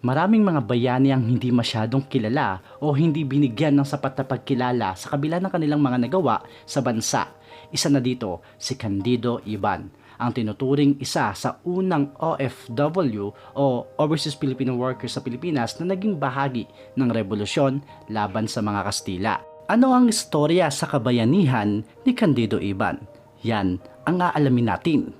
Maraming mga bayani ang hindi masyadong kilala o hindi binigyan ng sapat na pagkilala sa kabila ng kanilang mga nagawa sa bansa. Isa na dito si Candido Iban, ang tinuturing isa sa unang OFW o Overseas Filipino Workers sa Pilipinas na naging bahagi ng revolusyon laban sa mga Kastila. Ano ang istorya sa kabayanihan ni Candido Iban? Yan ang aalamin natin.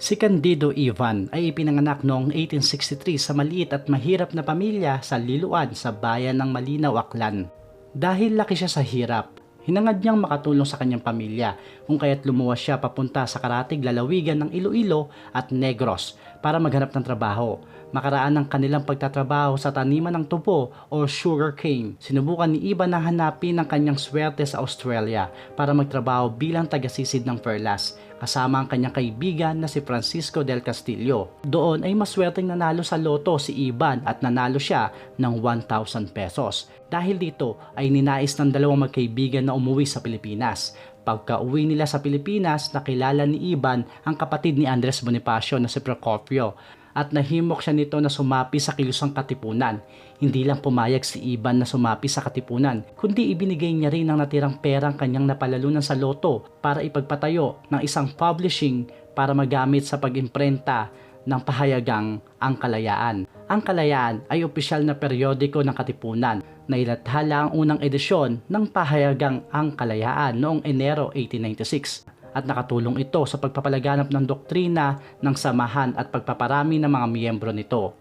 Si Candido Ivan ay ipinanganak noong 1863 sa maliit at mahirap na pamilya sa Liluan sa bayan ng Malinaw, Aklan. Dahil laki siya sa hirap, hinangad niyang makatulong sa kanyang pamilya kung kaya't lumuwas siya papunta sa karatig lalawigan ng Iloilo at Negros para maghanap ng trabaho. Makaraan ng kanilang pagtatrabaho sa taniman ng tubo o sugar cane. Sinubukan ni Ivan na hanapin ang kanyang swerte sa Australia para magtrabaho bilang tagasisid ng perlas kasama ang kanyang kaibigan na si Francisco del Castillo. Doon ay maswerteng nanalo sa loto si Iban at nanalo siya ng 1,000 pesos. Dahil dito ay ninais ng dalawang magkaibigan na umuwi sa Pilipinas. Pagka uwi nila sa Pilipinas, nakilala ni Iban ang kapatid ni Andres Bonifacio na si Procopio at nahimok siya nito na sumapi sa kilusang katipunan. Hindi lang pumayag si Iban na sumapi sa katipunan, kundi ibinigay niya rin ang natirang perang kanyang napalalunan sa loto para ipagpatayo ng isang publishing para magamit sa pag-imprenta ng pahayagang Ang Kalayaan. Ang Kalayaan ay opisyal na periodiko ng Katipunan na ilathala ang unang edisyon ng pahayagang Ang Kalayaan noong Enero 1896 at nakatulong ito sa pagpapalaganap ng doktrina ng samahan at pagpaparami ng mga miyembro nito.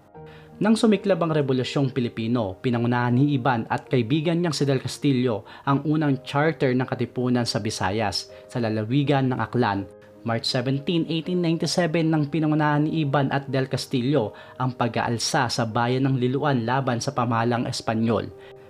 Nang sumiklab ang Rebolusyong Pilipino, pinangunahan ni Iban at kaibigan niyang si Del Castillo ang unang charter ng katipunan sa Visayas sa lalawigan ng Aklan. March 17, 1897 nang pinangunahan ni Iban at Del Castillo ang pag-aalsa sa bayan ng Liluan laban sa pamahalang Espanyol.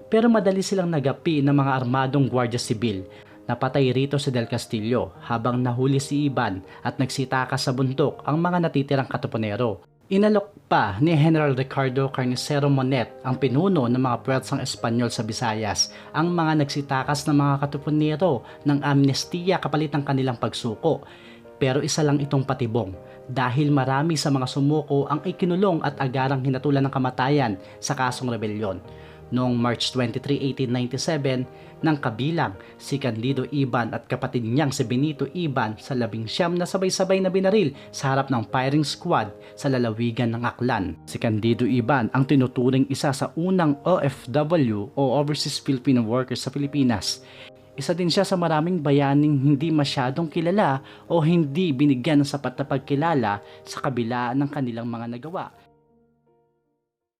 Pero madali silang nagapi ng mga armadong Guardia Sibil Napatay rito si Del Castillo habang nahuli si Iban at nagsitakas sa buntok ang mga natitirang katupunero. Inalok pa ni General Ricardo Carnicero Monet ang pinuno ng mga puwersang Espanyol sa Visayas ang mga nagsitakas ng mga katupunero ng amnestiya kapalit ng kanilang pagsuko. Pero isa lang itong patibong dahil marami sa mga sumuko ang ikinulong at agarang hinatulan ng kamatayan sa kasong rebelyon noong March 23, 1897 nang kabilang si Candido Iban at kapatid niyang si Benito Iban sa labing siyam na sabay-sabay na binaril sa harap ng firing squad sa lalawigan ng Aklan. Si Candido Iban ang tinuturing isa sa unang OFW o Overseas Filipino Workers sa Pilipinas isa din siya sa maraming bayaning hindi masyadong kilala o hindi binigyan ng sapat na pagkilala sa kabila ng kanilang mga nagawa